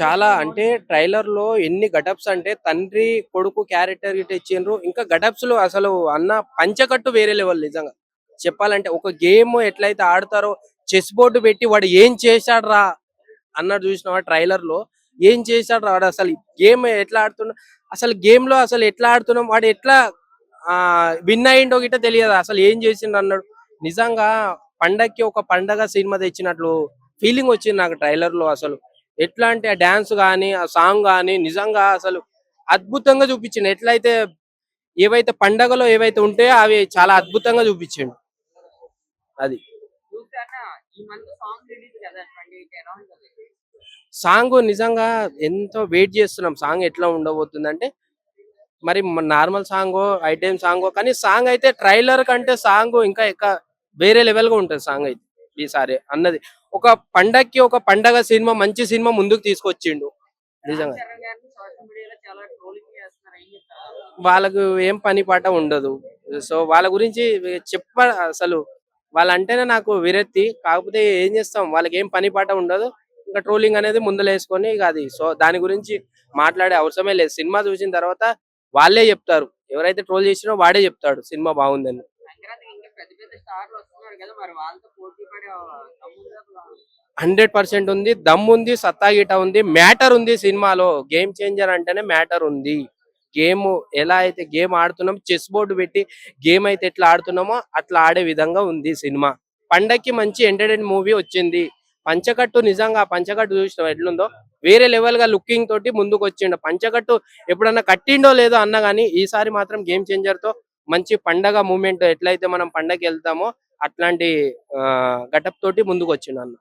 చాలా అంటే ట్రైలర్లో ఎన్ని గటప్స్ అంటే తండ్రి కొడుకు క్యారెక్టర్ గిట్ట ఇచ్చిండ్రు. ఇంకా గటప్స్లో అసలు అన్న పంచకట్టు వేరే లెవెల్ నిజంగా. చెప్పాలంటే ఒక గేమ్ ఎట్లయితే ఆడతారో చెస్ బోర్డు పెట్టి వాడు ఏం చేశాడు రా అన్నట్టు చూసినావా ట్రైలర్లో ఏం చేశాడు రా వాడు అసలు? గేమ్ ఎట్లా ఆడుతున్నా అసలు గేమ్లో అసలు ఎట్లా ఆడుతున్నాం? వాడు ఎట్లా ఆ విన్ అయిండో గిట్ట తెలియదు? అసలు ఏం చేసిండు అన్నాడు? నిజంగా పండక్కి ఒక పండగ సినిమా తెచ్చినట్లు ఫీలింగ్ వచ్చింది నాకు ట్రైలర్లో అసలు. ఎట్లా అంటే ఆ డాన్స్ కానీ ఆ సాంగ్ కానీ నిజంగా అసలు అద్భుతంగా చూపించిండు. ఎట్లయితే ఏవైతే పండగలో ఏవైతే ఉంటాయో అవి చాలా అద్భుతంగా చూపించిండు. అది. సాంగ్ నిజంగా ఎంతో వెయిట్ చేస్తున్నాం. సాంగ్ ఎట్లా ఉండబోతుంది అంటే మరి నార్మల్ సాంగ్ ఐటెం సాంగ్ కానీ సాంగ్ అయితే ట్రైలర్ కంటే సాంగ్ ఇంకా వేరే లెవెల్గా ఉంటుంది సాంగ్ అయితే. ఈసారి అన్నది. ఒక పండక్కి ఒక పండగ సినిమా మంచి సినిమా ముందుకు తీసుకొచ్చిండు. నిజంగా. వాళ్ళకు ఏం పని పాట ఉండదు. సో వాళ్ళ గురించి చెప్ప అసలు వాళ్ళంటేనే నాకు విరక్తి. కాకపోతే ఏం చేస్తాం? వాళ్ళకి ఏం పని పాట ఉండదు. ఇంకా ట్రోలింగ్ అనేది ముందలేసుకొని ఇక అది. సో దాని గురించి మాట్లాడే అవసరమే లేదు. సినిమా చూసిన తర్వాత వాళ్ళే చెప్తారు. ఎవరైతే ట్రోల్ చేసినో వాడే చెప్తాడు. సినిమా బాగుందని. పెద్ద పెద్ద స్టార్లు వస్తున్నారు కదా మరి వాళ్ళతో పోటీ పడే హండ్రెడ్ పర్సెంట్ ఉంది దమ్ ఉంది సత్తాగిట ఉంది మ్యాటర్ ఉంది సినిమాలో. గేమ్ చేంజర్ అంటేనే మ్యాటర్ ఉంది. గేమ్ ఎలా అయితే గేమ్ ఆడుతున్నాం చెస్ బోర్డు పెట్టి గేమ్ అయితే ఎట్లా ఆడుతున్నామో అట్లా ఆడే విధంగా ఉంది సినిమా. పండక్కి మంచి ఎంటర్టైన్ మూవీ వచ్చింది. పంచకట్టు నిజంగా ఆ పంచకట్టు చూసిన ఎట్లుందో? వేరే లెవెల్గా లుకింగ్ తోటి ముందుకు వచ్చిండు పంచకట్టు ఎప్పుడన్నా కట్టిండో లేదో అన్న గానీ ఈసారి మాత్రం గేమ్ చేంజర్తో మంచి పండగ మూమెంట్ ఎట్లయితే మనం పండగకి వెళ్తామో అట్లాంటి గటప్ తోటి ముందుకు వచ్చిన అన్న.